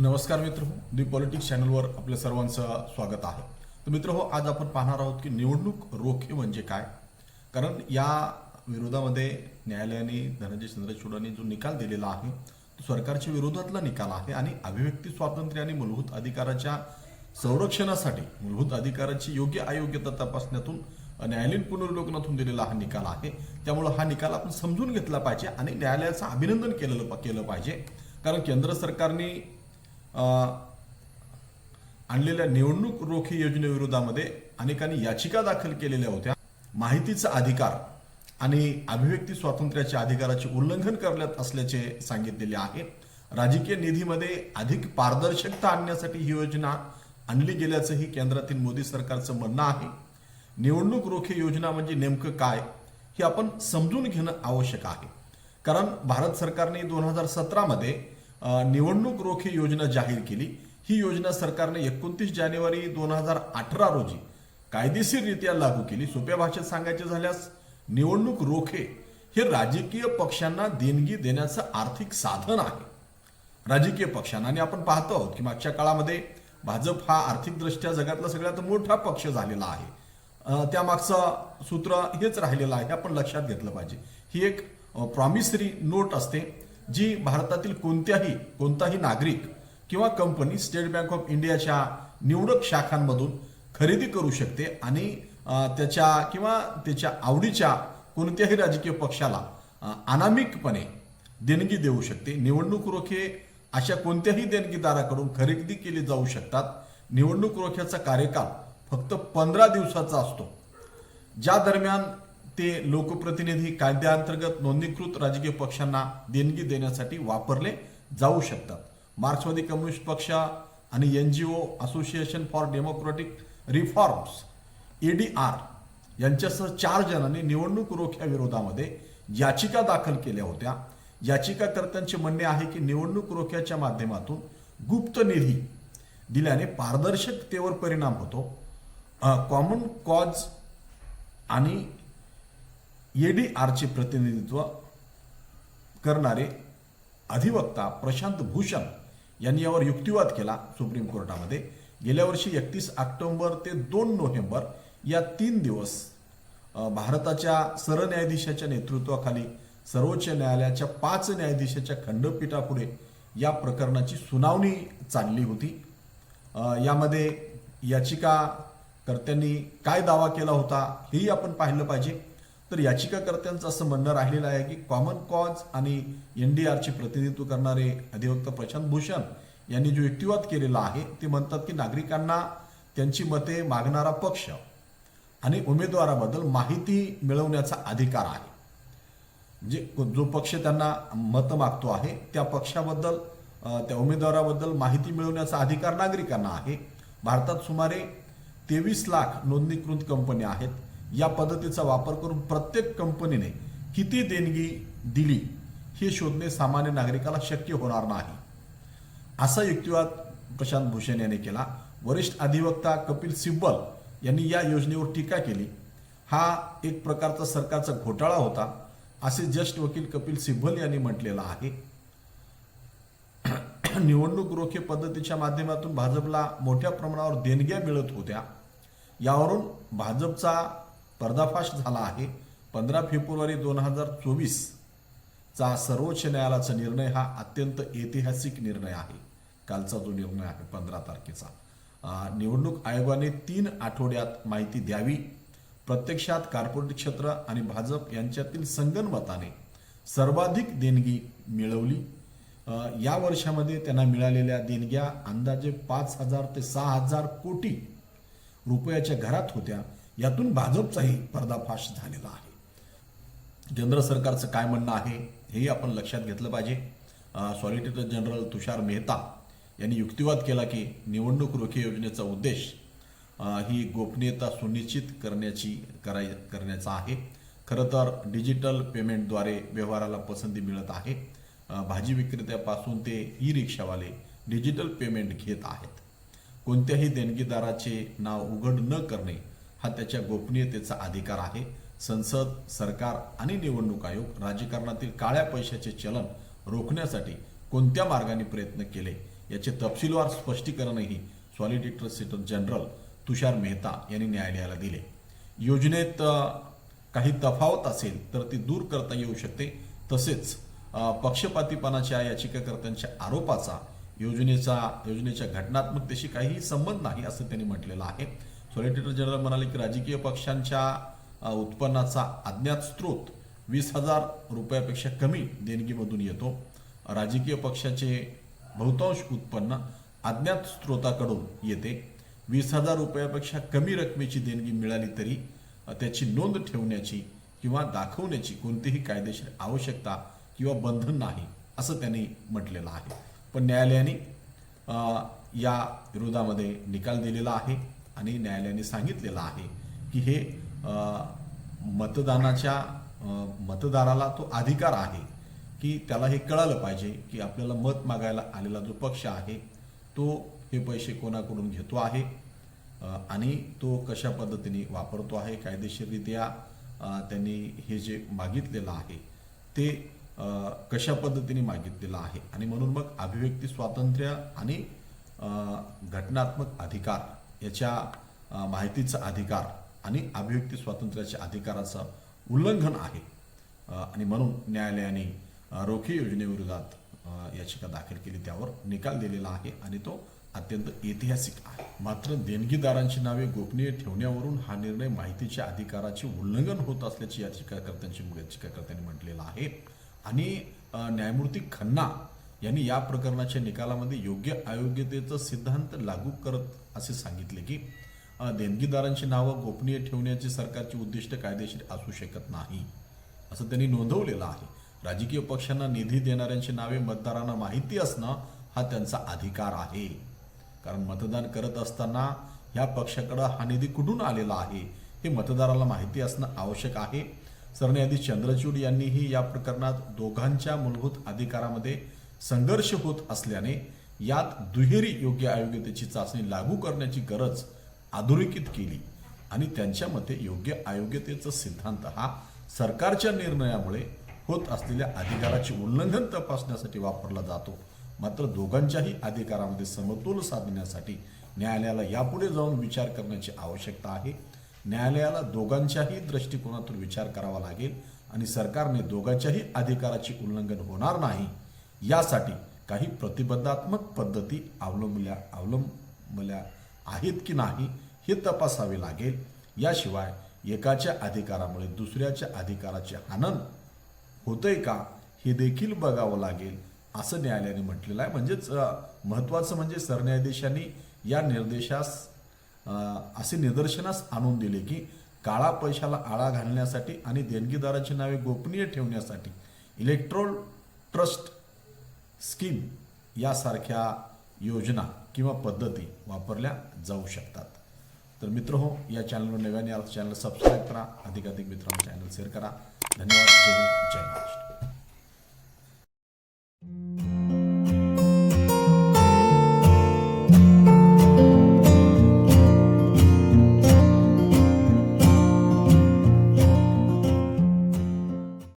नमस्कार मित्र हो दी पॉलिटिक्स चॅनलवर आपल्या सर्वांचं स्वागत आहे. तर मित्र हो आज आपण पाहणार आहोत की निवडणूक रोखे म्हणजे काय? कारण या विरोधामध्ये न्यायालयाने धनंजय चंद्रचूडांनी जो निकाल दिलेला आहे तो सरकारच्या विरोधातला निकाल आहे आणि अभिव्यक्ती स्वातंत्र्य आणि मूलभूत अधिकाराच्या संरक्षणासाठी मूलभूत अधिकाराची योग्य अयोग्यता तपासण्यातून न्यायालयीन पुनर्वलोकनातून दिलेला हा निकाल आहे. त्यामुळे हा निकाल आपण समजून घेतला पाहिजे आणि न्यायालयाचं अभिनंदन केलेलं केलं पाहिजे. कारण केंद्र सरकारने आणलेल्या निवडणूक रोखी योजनेविरोधामध्ये अनेकांनी याचिका दाखल केलेल्या होत्या. माहितीचा अधिकार आणि अभिव्यक्ती स्वातंत्र्याच्या अधिकाराचे उल्लंघन करण्यात असल्याचे सांगितलेले आहे. राजकीय निधीमध्ये अधिक पारदर्शकता आणण्यासाठी ही योजना आणली गेल्याचंही केंद्रातील मोदी सरकारचं म्हणणं आहे. निवडणूक रोखे योजना म्हणजे नेमकं काय हे आपण समजून घेणं आवश्यक आहे. कारण भारत सरकारने दोन हजार सतरामध्ये निवडणूक रोखे योजना जाहीर केली. ही योजना सरकारने एकोणतीस जानेवारी दोन हजार अठरा रोजी कायदेशीररित्या लागू केली. सोप्या भाषेत सांगायचे झाल्यास निवडणूक रोखे हे राजकीय पक्षांना देणगी देण्याचं आर्थिक साधन आहे. राजकीय पक्षांना आणि आपण पाहतो आहोत की मागच्या काळामध्ये भाजप हा आर्थिकदृष्ट्या जगातला सगळ्यात मोठा पक्ष झालेला आहे. त्यामागचं सूत्र हेच राहिलेलं आहे. आपण लक्षात घेतलं पाहिजे. ही एक प्रॉमिसरी नोट असते. जी भारतातील कोणत्याही कोणताही नागरिक किंवा कंपनी स्टेट बँक ऑफ इंडियाच्या निवडक शाखांमधून खरेदी करू शकते आणि त्याच्या किंवा त्याच्या आवडीच्या कोणत्याही राजकीय पक्षाला अनामिकपणे देणगी देऊ शकते. निवडणूक रोखे अशा कोणत्याही देणगीदाराकडून खरेदी केली जाऊ शकतात. निवडणूक रोख्याचा कार्यकाल फक्त पंधरा दिवसाचा असतो. ज्या दरम्यान ते लोकप्रतिनिधी कायद्याअंतर्गत नोंदणीकृत राजकीय पक्षांना देणगी देण्यासाठी वापरले जाऊ शकतात. मार्क्सवादी कम्युनिस्ट पक्ष आणि N G O association for democratic reforms A D R यांच्यासह चार जणांनी निवडणूक रोख्याविरोधामध्ये याचिका दाखल केल्या होत्या. याचिकाकर्त्यांचे म्हणणे आहे की निवडणूक रोख्याच्या माध्यमातून गुप्त निधी दिल्याने पारदर्शकतेवर परिणाम होतो. कॉमन कॉज आणि एडीआरचे प्रतिनिधित्व करणारे अधिवक्ता प्रशांत भूषण यांनी यावर युक्तिवाद केला सुप्रीम कोर्टामध्ये. गेल्या वर्षी एकतीस ऑक्टोबर ते दोन नोव्हेंबर या तीन दिवस भारताच्या सरन्यायाधीशाच्या नेतृत्वाखाली सर्वोच्च न्यायालयाच्या पाच न्यायाधीशाच्या खंडपीठापुढे या प्रकरणाची सुनावणी चालली होती. यामध्ये याचिकाकर्त्यांनी काय दावा केला होता हेही आपण पाहिलं पाहिजे. तर याचिकाकर्त्यांचं असं म्हणणं राहिलेलं आहे की कॉमन कॉज आणि एन डी आरचे प्रतिनिधित्व करणारे अधिवक्ता प्रशांत भूषण यांनी जो युक्तिवाद केलेला आहे ते म्हणतात की नागरिकांना त्यांची मते मागणारा पक्ष आणि उमेदवाराबद्दल माहिती मिळवण्याचा अधिकार आहे. म्हणजे जो पक्ष त्यांना मतं मागतो आहे त्या पक्षाबद्दल त्या उमेदवाराबद्दल माहिती मिळवण्याचा अधिकार नागरिकांना आहे. भारतात सुमारे तेवीस लाख नोंदणीकृत कंपन्या आहेत. या पद्धतीचा वापर करून प्रत्येक कंपनीने किती देणगी दिली हे शोधणे सामान्य नागरिकाला शक्य होणार नाही. असा युक्तिवाद प्रशांत भूषण यांनी केला. वरिष्ठ अधिवक्ता कपिल सिब्बल यांनी या योजनेवर टीका केली. हा एक प्रकारचा सरकारचा घोटाळा होता असे ज्येष्ठ वकील कपिल सिब्बल यांनी म्हटलेलं आहे. निवडणूक रोखे पद्धतीच्या माध्यमातून भाजपला मोठ्या प्रमाणावर देणग्या मिळत होत्या. यावरून भाजपचा पर्दाफाश झाला आहे. पंधरा फेब्रुवारी दोन हजार चोवीसचा सर्वोच्च न्यायालयाचा निर्णय हा अत्यंत ऐतिहासिक निर्णय आहे. कालचा जो निर्णय आहे पंधरा तारखेचा. निवडणूक आयोगाने तीन आठवड्यात माहिती द्यावी. प्रत्यक्षात कार्पोरेट क्षेत्र आणि भाजप यांच्यातील संगनमताने सर्वाधिक देणगी मिळवली. या वर्षामध्ये त्यांना मिळालेल्या देणग्या अंदाजे पाच हजार ते सहा हजार कोटी रुपयाच्या घरात होत्या. यातून भाजपचाही पर्दाफाश झालेला आहे. केंद्र सरकारचं काय म्हणणं आहे हेही आपण लक्षात घेतलं पाहिजे. सॉलिसिटर जनरल तुषार मेहता यांनी युक्तिवाद केला की निवडणूक रोखे योजनेचा उद्देश ही गोपनीयता सुनिश्चित करण्याची कराय करण्याचा आहे. खरं तर डिजिटल पेमेंटद्वारे व्यवहाराला पसंती मिळत आहे. भाजी विक्रेत्यापासून ते ई रिक्षावाले डिजिटल पेमेंट घेत आहेत. कोणत्याही देणगीदाराचे नाव उघड न करणे हा त्याच्या गोपनीयतेचा अधिकार आहे. संसद सरकार आणि निवडणूक आयोग राजकारणातील काळ्या पैशाचे चलन रोखण्यासाठी कोणत्या मार्गाने प्रयत्न केले याचे तपशीलवार स्पष्टीकरणही solicitor general Tushar Mehta यांनी न्यायालयाला दिले. योजनेत काही तफावत असेल तर ती दूर करता येऊ शकते. तसेच पक्षपातीपणाच्या याचिकाकर्त्यांच्या आरोपाचा योजनेचा योजनेच्या घटनात्मकतेशी काहीही संबंध नाही असं त्यांनी म्हटलेलं आहे. सॉलिडिटर जनरल म्हणाले की राजकीय पक्षांच्या उत्पन्नाचा अज्ञात स्रोत वीस हजार रुपयापेक्षा कमी देणगीमधून येतो. राजकीय पक्षाचे बहुतांश उत्पन्न अज्ञात स्रोताकडून येते. वीस हजार रुपयापेक्षा कमी रकमेची देणगी मिळाली तरी त्याची नोंद ठेवण्याची किंवा दाखवण्याची कोणतीही कायदेशीर आवश्यकता किंवा बंधन नाही असं त्यांनी म्हटलेलं आहे. पण न्यायालयाने या विरोधामध्ये निकाल दिलेला आहे. आणि न्यायालयाने सांगितलेलं आहे की हे मतदानाच्या मतदाराला तो अधिकार आहे की त्याला हे कळालं पाहिजे की आपल्याला मत मागायला आलेला जो पक्ष आहे तो हे पैसे कोणाकडून घेतो आहे आणि तो कशा पद्धतीने वापरतो आहे कायदेशीररित्या त्यांनी हे जे मागितलेलं आहे ते कशा पद्धतीने मागितलेलं आहे. आणि म्हणून मग अभिव्यक्ती स्वातंत्र्य आणि घटनात्मक अधिकार याच्या माहितीचा अधिकार आणि अभिव्यक्ती स्वातंत्र्याच्या अधिकाराचं उल्लंघन आहे. आणि म्हणून न्यायालयाने रोखे योजनेविरोधात याचिका दाखल केली. त्यावर निकाल दिलेला आहे आणि तो अत्यंत ऐतिहासिक आहे. मात्र देणगीदारांची नावे गोपनीय ठेवण्यावरून हा निर्णय माहितीच्या अधिकाराचे उल्लंघन होत असल्याची याचिकाकर्त्यांची याचिकाकर्त्यांनी म्हटलेलं आहे. आणि न्यायमूर्ती खन्ना यांनी या प्रकरणाच्या निकालामध्ये योग्य अयोग्यतेचा सिद्धांत लागू करत असे सांगितले की देणगीदारांची नावं गोपनीय ठेवण्याचे सरकारचे उद्दिष्ट कायदेशीर असू शकत नाही. असं त्यांनी नोंदवलेलं आहे. राजकीय पक्षांना निधी देणाऱ्यांची नावे मतदारांना माहिती असणं हा त्यांचा अधिकार आहे. कारण मतदान करत असताना ह्या पक्षाकडं हा निधी कुठून आलेला आहे हे मतदाराला माहिती असणं आवश्यक आहे. सरन्यायाधीश चंद्रचूड यांनीही या प्रकरणात दोघांच्या मूलभूत अधिकारामध्ये संघर्ष होत असल्याने यात दुहेरी योग्य अयोग्यतेची चाचणी लागू करण्याची गरज अधोरेखित केली आणि त्यांच्या मते योग्य अयोग्यतेचा सिद्धांत हा सरकारच्या निर्णयामुळे होत असलेल्या अधिकाराचे उल्लंघन तपासण्यासाठी वापरला जातो. मात्र दोघांच्याही अधिकारामध्ये समतोल साधण्यासाठी न्यायालयाला यापुढे जाऊन विचार करण्याची आवश्यकता आहे. न्यायालयाला दोघांच्याही दृष्टिकोनातून विचार करावा लागेल आणि सरकारने दोघांच्याही अधिकाराचे उल्लंघन होणार नाही यासाठी काही प्रतिबंधात्मक पद्धती अवलंबल्या अवलंबल्या आहेत की नाही हे तपासावे लागेल. याशिवाय एकाच्या अधिकारामुळे दुसऱ्याच्या अधिकाराचे हनन होतंय का हे देखील बघावं लागेल असं न्यायालयाने म्हटलेलं आहे. म्हणजेच महत्त्वाचं म्हणजे सरन्यायाधीशांनी या निर्देशास असे निदर्शनास आणून दिले की काळा पैशाला आळा घालण्यासाठी आणि देणगीदाराची नावे गोपनीय ठेवण्यासाठी इलेक्ट्रोल ट्रस्ट स्कीम यासारख्या योजना किंवा पद्धती वापरल्या जाऊ शकतात. तर मित्र हो या चॅनलवर नव्याने आला चॅनल सबस्क्राईब करा. अधिकाधिक मित्रांना चॅनल शेअर करा. धन्यवाद. जय महाराष्ट्र.